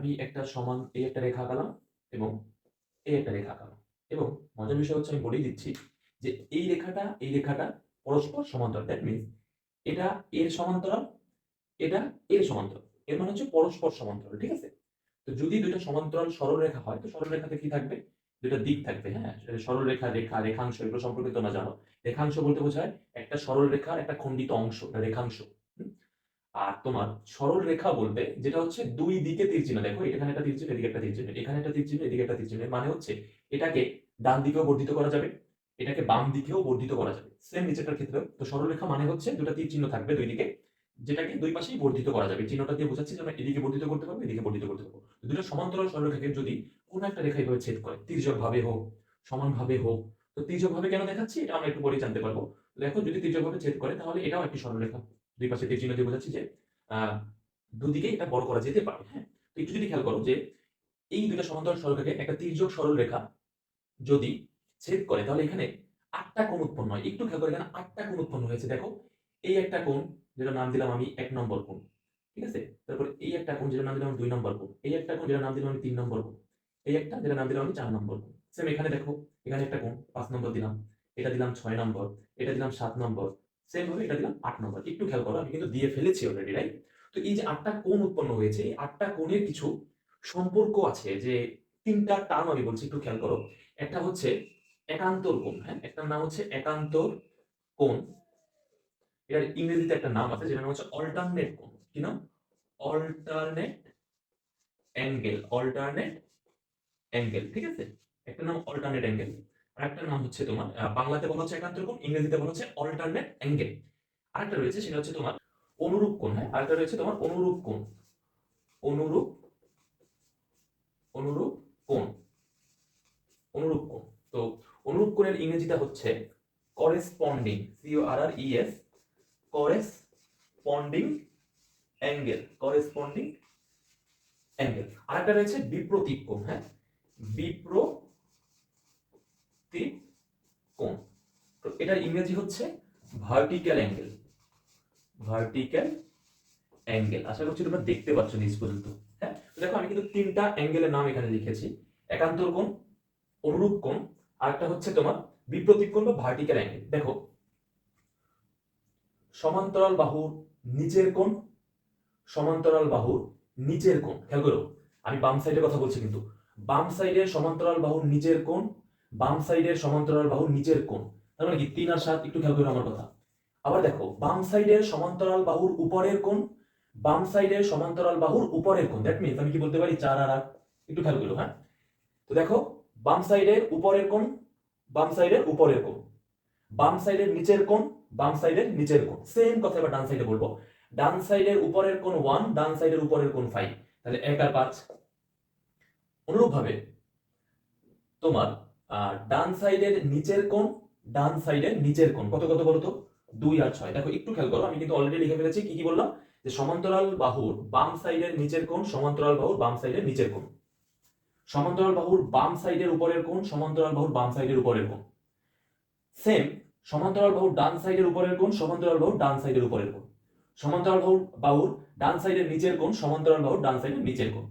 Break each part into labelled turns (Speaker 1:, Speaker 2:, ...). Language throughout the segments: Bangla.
Speaker 1: আমি একটা সমান এই একটা রেখা আঁকালাম এবং এই একটা রেখা আঁকালাম। এবং মজার বিষয় হচ্ছে আমি বলেই দিচ্ছি যে এই রেখাটা এই রেখাটা পরস্পর সমান্তরাল। দ্যাট মিনস এটা এর সমান্তরাল, এটা এর সমান্তরাল। এর মানে হচ্ছে পরস্পর সমান্তরাল, ঠিক আছে? তো যদি দুইটা সমান্তরাল সরল রেখা হয়, তো সরল রেখাতে কি থাকবে? দুইটা দিক থাকবে হ্যাঁ? সরল রেখা রেখা, রেখাংশ, এগুলো সম্পর্কে তোমরা জানো। রেখাংশ বলতে বোঝায় একটা সরল রেখার একটা খণ্ডিত অংশ রেখাংশ? আর তোমার সরল রেখা বলতে যেটা হচ্ছে দুই দিকে তীর চিহ্ন দেখো, এখানে একটা তীর চিহ্ন এদিকে একটা তীর চিহ্ন এখানে একটা তীর চিহ্ন এদিকে একটা তীর চিহ্ন মানে হচ্ছে এটাকে ডান দিকেও বর্ধিত করা যাবে, এটাকে বাম দিকেও বর্ধিত করা যাবে। সেম নিচেরটার ক্ষেত্রেও। তো সরলরেখা মানে হচ্ছে দুটো তীর চিহ্ন থাকবে দুই দিকে, যেটাকে দুই পাশেই বর্ধিত করা যাবে। চিহ্নটা দিয়ে বোঝাচ্ছি যে আমরা এদিকে বর্ধিত করতে পারব, এদিকে বর্ধিত করতে পারব। দুটো সমান্তরাল সরল সরলরেখাকে যদি কোনো একটা রেখা এভাবে ছেদ করে তির্যক ভাবে হোক সমান ভাবে হোক, তো তির্যক ভাবে কেন দেখাচ্ছি? এটা আমরা একটু পরে জানতে পারব। দেখো, যদি তির্যক ভাবে ছেদ করে, তাহলে এটাও একটি সরলরেখা দুই পাশে তীর চিহ্ন দিয়ে বোঝাচ্ছি যে দুদিকে এটা বড় করা যেতে পারে হ্যাঁ? একটু যদি খেয়াল করো যে, এই দুটো সমান্তরাল সরলরেখাকে একটা তির্যক সরল রেখা যদি ছেদ করে, তাহলে এখানে আটটা কোণ উৎপন্ন হয়। একটু খেয়াল করে, এখানে আটটা কোণ উৎপন্ন হয়েছে। দেখো, এই একটা কোণ যেটা নাম দিলাম আমি এক নম্বর কোণ, ঠিক আছে? তারপর এই একটা কোণ যেটা নাম দিলাম দুই নম্বর কোণ, এই একটা কোণ যেটা নাম দিলাম আমি তিন নম্বর কোণ, এই একটা যেটা নাম দিলাম আমি চার নম্বর কোণ। সেম এখানে দেখো, এখানে একটা কোণ, পাঁচ নম্বর দিলাম, এটা দিলাম ছয় নম্বর, এটা দিলাম সাত নম্বর সেম ভাবে এটা দিলাম আট নম্বর। একটু খেয়াল করো, আমি কিন্তু দিয়ে ফেলেছি অলরেডি রাইট তো এই যে আটটা কোণ উৎপন্ন হয়েছে, এই আটটা কোণের কিছু সম্পর্ক আছে যে তিনটা টার্ম আমি বলছি, একটু খেয়াল করো। একটা হচ্ছে একান্তর কোণ হ্যাঁ? একটার নাম হচ্ছে একান্তর কোণ। এটার ইংরেজিতে একটা নাম আছে যেটার নাম হচ্ছে অল্টারনেট কোণ। কি নাম? অল্টারনেট অ্যাঙ্গেল অল্টারনেট অ্যাঙ্গেল ঠিক আছে? একটা নাম অল্টারনেট অ্যাঙ্গেল আর একটা নাম হচ্ছে তোমার বাংলাতে বলা হচ্ছে একান্তর কোণ ইংরেজিতে বলা হচ্ছে অল্টারনেট অ্যাঙ্গেল আরেকটা রয়েছে, সেটা হচ্ছে তোমার অনুরূপ কোণ। হ্যাঁ আরেকটা রয়েছে তোমার অনুরূপ কোণ। অনুরূপ অনুরূপ কোণ। অনুরূপ কোণ। তো অনুরূপ কোণের ইংরেজিটা হচ্ছে corresponding C O R R E S corresponding angle corresponding angle আরেকটা রয়েছে বিপ্রতীক কোণ। হ্যাঁ বিপ্রতীক কোণ। তো এটার ইংরেজি হচ্ছে ভার্টিক্যাল অ্যাঙ্গেল ভার্টিক্যাল অ্যাঙ্গেল আশা করছি তোমরা দেখতে পাচ্ছ নিজ পর্যন্ত। হ্যাঁ? দেখো, আমি কিন্তু তিনটা অ্যাঙ্গেলের নাম এখানে লিখেছি। একান্তর কোণ, অনুরূপ কোণ, আরেকটা হচ্ছে তোমার বিপ্রতীক কোণ বা ভার্টিক্যাল অ্যাঙ্গেল দেখো, সমান্তরাল বাহুর নিচের কোণ, সমান্তরাল বাহুর নিচের কোণ। খেয়াল করো, আমি বাম সাইডের কথা বলছি কিন্তু। বাম সাইডের সমান্তরাল বাহুর নিচের কোণ বাম সাইডের সমান্তরাল বাহুর নিচের কোণ। তার মানে কি, তিন আর সাত একটু খেয়াল করো আমার কথা। আবার দেখো, বাম সাইডের সমান্তরাল বাহুর উপরের কোণ, বাম সাইডের সমান্তরাল বাহুর উপরের কোণ। দ্যাট মিনস আমি কি বলতে পারি? চার আর আট। একটু খেয়াল করো হ্যাঁ? তো দেখো, বাম সাইডের উপরের কোণ, বাম সাইডের উপরের কোণ। বাম সাইডের নিচের কোণ, বাম সাইডের নিচের কোণ। সেম কথা এবার ডান সাইডে বলব। ডান সাইডের উপরের কোণ ওয়ান ডান সাইডের উপরের কোণ ফাইভ তাহলে এক আর পাঁচ। অনুরূপ ভাবে তোমার ডান সাইডের নিচের কোণ, ডান সাইডের নিচের কোণ। কত কত বলো তো? দুই আর ছয়। দেখো, একটু খেয়াল করো, আমি কিন্তু অলরেডি লিখে ফেলেছি, কি কি বললাম? যে সমান্তরাল বাহুর বাম সাইডের নিচের কোণ, সমান্তরাল বাহুর বাম সাইডের নিচের কোণ। সমান্তরাল বাহুর বাম সাইডের উপরের কোণ, সমান্তরাল বাহুর বাম সাইডের উপরের কোণ। সেম সমান্তরাল বাহুর ডান সাইডের উপরের কোণ, সমান্তরাল বাহুর ডান সাইডের উপরের কোণ। সমান্তরাল বাহুর বাহুর ডান সাইডের নিচের কোণ, সমান্তরাল বাহুর ডান সাইডের নিচের কোণ।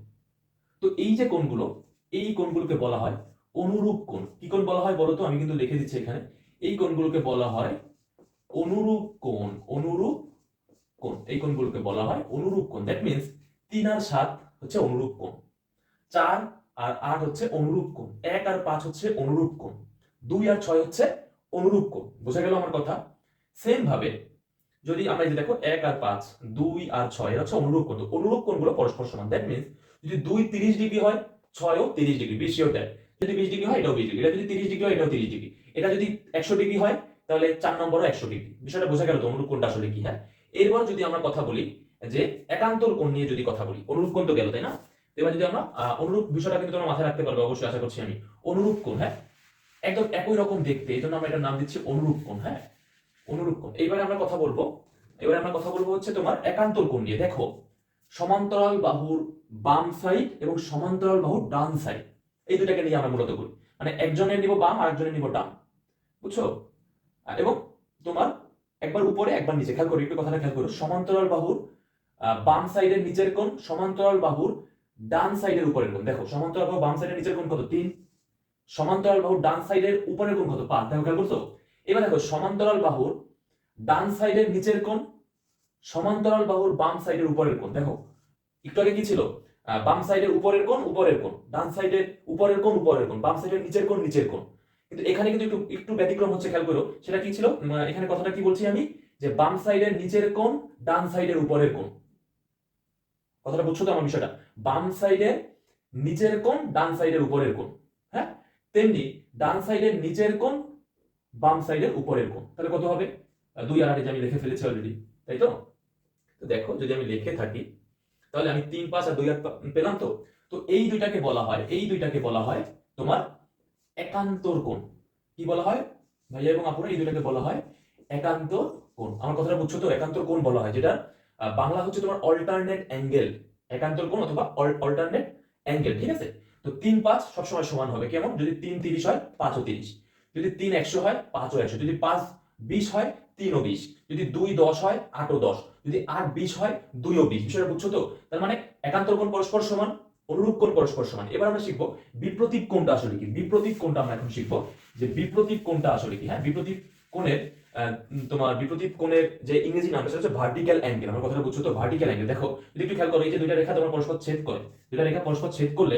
Speaker 1: তো এই যে কোণগুলো, এই কোণগুলোকে বলা হয় অনুরূপ কোণ। কি কোণ বলা হয় বলো তো? আমি কিন্তু লিখে দিচ্ছি এখানে। এই কোণগুলোকে বলা হয় অনুরূপ কোণ অনুরূপ কোণ। এই কোণগুলোকে বলা হয় অনুরূপ কোণ। দ্যাট মিন্স তিন আর সাত হচ্ছে অনুরূপ কোণ। চার আর আট হচ্ছে অনুরূপ কোণ। এক আর পাঁচ হচ্ছে অনুরূপ কোণ। দুই আর ছয় হচ্ছে অনুরূপ কোণ। বোঝা গেল আমার কথা? সেম ভাবে যদি আমরা যে দেখো, এক আর পাঁচ, দুই আর ছয় হচ্ছে অনুরূপ কোণ। অনুরূপ কোণগুলো পরস্পর সমান। দ্যাট মিন্স যদি দুই তিরিশ ডিগ্রি হয়, ছয়ও তিরিশ ডিগ্রি বেশিও দেয় যদি বিশ ডিগ্রি হয়, এটাও বিশ ডিগ্রি। এটা যদি তিরিশ ডিগ্রি হয়, এটাও তিরিশ ডিগ্রি। এটা যদি একশো ডিগ্রি হয়, তাহলে চার নম্বরও একশো ডিগ্রি। বিষয়টা বোঝা গেল তো, অনুরূপ কোণটা আসলে কি? হ্যাঁ। এরপর যদি আমরা কথা বলি যে একান্তর কোণ নিয়ে যদি কথা বলি, অনুরূপ কোণ তো গেল, তাই না? এবার যদি আমরা অনুরূপ বিষয়টা কিন্তু তোমরা মাথায় রাখতে পারবে, অবশ্যই আশা করছি আমি। অনুরূপ কোণ হ্যাঁ? একদম একই রকম দেখতে, এই জন্য আমরা এটার নাম দিচ্ছি অনুরূপ কোণ হ্যাঁ? অনুরূপ কোণ। এইবারে আমরা কথা বলব, এবারে আমরা কথা বলব হচ্ছে তোমার একান্তর কোণ নিয়ে। দেখো, সমান্তরাল বাহুর বাম সাইড এবং সমান্তরাল বাহুর ডান সাইড এই দুটাকে নিয়ে আমরা মূলত করি মানে একজনের নিব বাম আর একজনের নিব ডান। বুঝছ? এবং তোমার একবার উপরে, একবার নিচে। খেয়াল করো, একটু কথাটা খেয়াল করো। সমান্তরাল বাহুর বাম সাইডের নিচের কোণ, সমান্তরাল বাহুর ডান সাইডের উপরের কোণ। দেখো, সমান্তরাল বাহু বাম সাইডের নিচের কোণ কত? তিন। সমান্তরাল বাহু ডান সাইডের উপরের কোণ কত? পাঁচ। দেখো, খেয়াল করছ? এবার দেখো, সমান্তরাল বাহুর ডান সাইডের নিচের কোণ, সমান্তরাল বাহুর বাম সাইডের উপরের কোণ। দেখো, একটু আগে কি ছিল? বাম সাইডের উপরের কোণ উপরের কোণ। ডান সাইডের উপরের কোণ উপরের কোণ। বাম সাইডের নিচের কোণ নিচের কোণ। কিন্তু এখানে কিন্তু একটু একটু ব্যতিক্রম হচ্ছে, খেয়াল করো। সেটা কি ছিল? এখানে কথাটা কি বলছি আমি? যে বাম সাইডের নিচের কোণ, ডান সাইডের উপরের কোণ। কথাটা বুঝছ তো আমার বিষয়টা? বাম সাইডের নিচের কোণ, ডান সাইডের উপরের কোণ। হ্যাঁ? তেমনি ডান সাইডের নিচের কোণ, বাম সাইডের উপরের কোণ। তাহলে কত হবে? দুই আর আট আমি লিখে ফেলেছি অলরেডি তাই তো দেখো, যদি আমি লিখে থাকি তাহলে আমি তিন, পাঁচ আর দুই আট পেলাম তো। তো এই দুইটাকে বলা হয়, এই দুইটাকে বলা হয় তোমার একান্তর কোণ। কি বলা হয়? ভাইয়া এবং আপুরা এই দুইটাকে বলা হয় একান্ত কোণ। আমার কথাটা বুঝছ তো? একান্তর কোণ বলা হয়, যেটা বাংলা হচ্ছে তোমার অল্টারনেট অ্যাঙ্গেল একান্তর কোণ অথবা অল্টারনেট অ্যাঙ্গেল ঠিক আছে? তো তিন, পাঁচ সবসময় সমান হবে। কেমন? যদি তিন তিরিশ হয় পাঁচও তিরিশ। যদি তিন একশো হয় পাঁচও একশো। যদি পাঁচ বিশ হয় তিনও বিশ। যদি দুই দশ হয় আটও দশ। যদি আট বিশ হয়, দুইও বিশ বিষয়টা বুঝছ তো? তার মানে একান্তর কোণ পরস্পর সমান, অনুরূপ কোণ পরস্পর সমান। এবার আমরা শিখব বিপ্রতীপ কোণটা আসলে কি? বিপ্রতীপ কোণটা আমরা এখন শিখব যে বিপ্রতীপ কোণটা আসলে কি? হ্যাঁ বিপ্রতীপ কোণের তোমার বিপ্রতীপ কোণের যে ইংরেজি নাম সেটা হচ্ছে ভার্টিক্যাল অ্যাঙ্গেল আমার কথাটা বুঝছ তো? ভার্টিক্যাল অ্যাঙ্গেল দেখো, যদি একটু খেয়াল করো, এই যে দুইটা রেখা তোমার পরস্পর ছেদ করে। দুইটা রেখা পরস্পর ছেদ করলে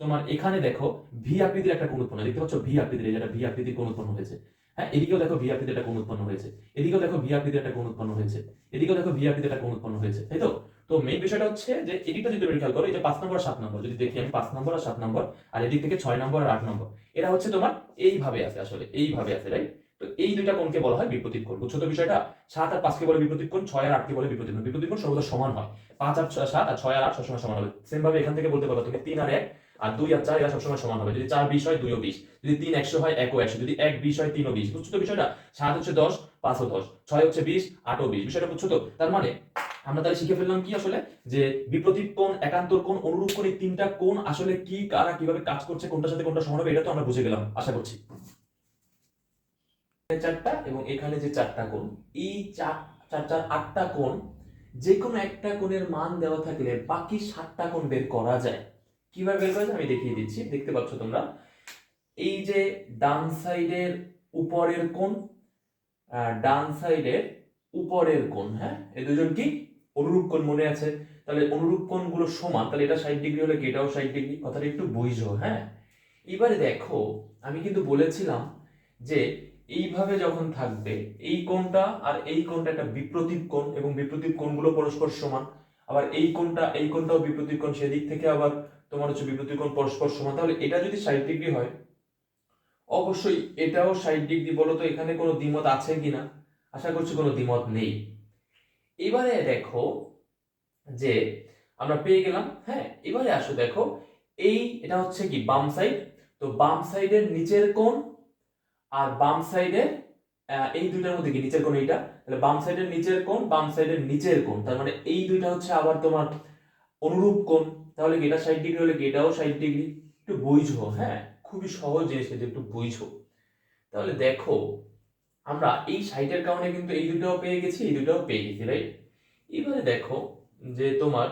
Speaker 1: তোমার এখানে দেখো ভি আকৃতির একটা কোণ উৎপন্ন। দেখতে পাচ্ছ? ভি আকৃতির যেটা ভি আকৃতির কোণ উৎপন্ন হয়েছে। হ্যাঁ এদিকেও দেখো ভি একটা কোণ উৎপন্ন হয়েছে, এদিকেও দেখো ভি আকৃতির একটা কোণ উৎপন্ন হয়েছে, এদিকেও দেখো ভি একটা কোণ উৎপন্ন হয়েছে, তাই তো? তো মেইন বিষয়টা হচ্ছে যে এদিকটা যদি তুমি করো যে পাঁচ নম্বর সাত নম্বর, যদি দেখি আমি পাঁচ নম্বর আর সাত নম্বর, আর এদিক থেকে ছয় নম্বর আর আট নম্বর এরা হচ্ছে তোমার এইভাবে আছে আসলে, এইভাবে আছে রাইট তো এই দুইটা কোণকে বলা হয় বিপরীত কোণ, বুঝছ তো বিষয়টা? সাত আর পাঁচকে বলে বিপরীত কোণ, ছয় আর আটকে বলে বিপরীত কোণ বিপরীত কোণ সর্বদা সমান হয়। পাঁচ আর সাত আর ছয় আর আট সবসময় সমান হবে। সেম ভাবে এখান থেকে বলতে পারবে, তুমি তিন আর এক আর দুই আর চার এরা সবসময় সমান হবে। যদি চার বিশ হয়, দুইও বিশ। যদি তিন একশো হয়, একও একশো। যদি এক বিশ হয়, তিনও বিশ। বুঝছ তো বিষয়টা? সাত হচ্ছে দশ, পাঁচও দশ। ছয় হচ্ছে বিশ, আটও বিশ। বিষয়টা বুঝছ তো? তার মানে আমরা তাহলে শিখে ফেললাম কি আসলে? যে বিপ্রতীপ কোণ, একান্তর কোণ, অনুরূপ কোণ, এই তিনটা কোণ আসলে কি, কারা কীভাবে কাজ করছে, কোনটার সাথে কোনটা সমান হবে, এটা তো আমরা বুঝে গেলাম, আশা করছি। চারটা এবং এখানে যে চারটা কোণ, এই চার চার চার, আটটা কোণ যে কোনো একটা কোণের মান দেওয়া থাকলে বাকি সাতটা কোণ বের করা যায়। কীভাবে বের করা যায় আমি দেখিয়ে দিচ্ছি, দেখতে পাচ্ছ তোমরা। এই যে ডান সাইডের উপরের কোণ ডান সাইডের উপরের কোণ হ্যাঁ? এই দুজন কি? অনুরূপ কোণ মনে আছে। তাহলে অনুরূপ কোণগুলো সমান, তাহলে এটা ষাট ডিগ্রি হলে এটাও ষাট ডিগ্রি? কথাটা একটু বুঝো হ্যাঁ? এবারে দেখো, আমি কিন্তু বলেছিলাম যে এইভাবে যখন থাকবে, এই কোণটা আর এই কোণটা একটা বিপ্রতীপ কোণ এবং বিপ্রতীপ কোণগুলো পরস্পর সমান। আবার এই কোণটা, এই কোণটাও বিপ্রতীপ কোণ, সেদিক থেকে আবার তোমার হচ্ছে বিপ্রতীপ কোণ পরস্পর সমান। তাহলে এটা যদি ষাট ডিগ্রি হয়, অবশ্যই এটাও ষাট ডিগ্রি বলো তো এখানে কোনো দ্বিমত আছে কিনা? আশা করছি কোনো দ্বিমত নেই। এবারে দেখো যে আমরা পেয়ে গেলাম হ্যাঁ এবারে আসো দেখো, এই এটা হচ্ছে কি, বাম সাইড তো বাম সাইডের নিচের কোণ আর বাম সাইডের এই দুইটার মধ্যে কি, নিচের কোণ এইটা? তাহলে বাম সাইডের নিচের কোণ, বাম সাইডের নিচের কোণ। তার মানে এই দুইটা হচ্ছে আবার তোমার অনুরূপ কোণ। তাহলে এটা ষাট ডিগ্রি হলে কি এটাও ষাট ডিগ্রি। একটু বুঝো হ্যাঁ? খুবই সহজ জিনিস কিন্তু একটু বুঝো। তাহলে দেখো, আমরা এই ষাটের কারণে কিন্তু এই দুটাও পেয়ে গেছি, এই দুটাও পেয়ে গেছি রাইট এবারে দেখো যে তোমার,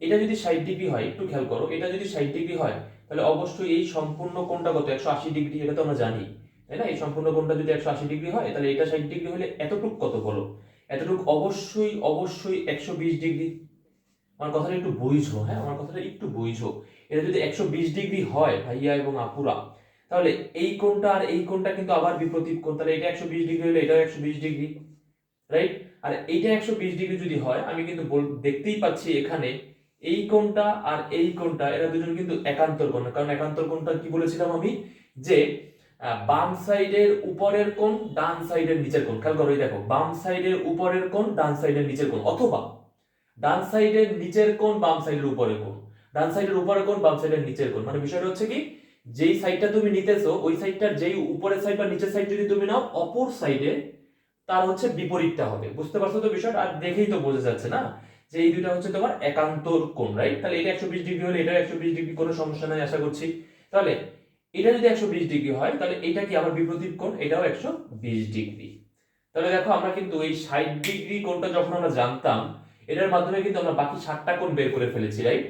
Speaker 1: এটা যদি ষাট ডিগ্রি হয়, একটু খেয়াল করো, এটা যদি ষাট ডিগ্রি হয়, তাহলে অবশ্যই এই সম্পূর্ণ কোণটা কত? একশো আশি ডিগ্রি, এটা তো আমরা জানি, তাই না? এই সম্পূর্ণ কোণটা যদি একশো আশি ডিগ্রি হয়, তাহলে এটা ষাট ডিগ্রি হলে এতটুক কত বলো? এতটুক অবশ্যই অবশ্যই একশো বিশ ডিগ্রি। আমার কথাটা একটু বুঝো হ্যাঁ? আমার কথাটা একটু বুঝো। এটা যদি একশো বিশ ডিগ্রি হয়, ভাইয়া এবং আপুরা, তাহলে এই কোণটা আর এই কোণটা কিন্তু আবার বিপরীত কোণ। তাহলে এটা একশো বিশ ডিগ্রি হলে এটাও একশো বিশ ডিগ্রি রাইট আর এইটা একশো বিশ ডিগ্রি যদি হয়, আমি কিন্তু দেখতেই পাচ্ছি এখানে এই কোণটা আর এই কোণটা, এরা দুজন কিন্তু একান্তর কোণ। কারণ একান্তর কোণটা কি বলেছিলাম আমি? যে বাম সাইডের উপরের কোণ, ডান সাইডের নিচের কোণ। খেয়াল করো দেখো, বাম সাইডের উপরের কোণ, ডান সাইডের নিচের কোণ। অথবা ডান সাইডের নিচের কোণ বাম সাইডের উপরে কোণ। ডান সাইডের উপরে কোণ, বাম সাইডের নিচের কোণ। মানে বিষয়টা হচ্ছে কি, যেই সাইডটা তুমি নিতেছো, ওই সাইডটার যেই উপরের সাইড বা নিচের সাইড যদি তুমি নাও, অপর সাইডে তার হচ্ছে বিপরীতটা হবে। বুঝতে পারছ তো বিষয়টা? আর দেখেই তো বোঝা যাচ্ছে না যে এই দুইটা হচ্ছে তোমার একান্তর কোণ রাইট তাহলে এটা একশো বিশ ডিগ্রি হলে এটা একশো বিশ ডিগ্রি কোনো সমস্যা নাই, আশা করছি। তাহলে এটা যদি একশো বিশ ডিগ্রি হয়, তাহলে এটা কি আবার বিপরীত কোণ? এটাও একশো বিশ ডিগ্রি। তাহলে দেখো, আমরা কিন্তু এই ষাট ডিগ্রি কোণটা যখন আমরা জানতাম এটার মাধ্যমে কিন্তু আমরা বাকি সাতটা কোণ বের করে ফেলেছি রাইট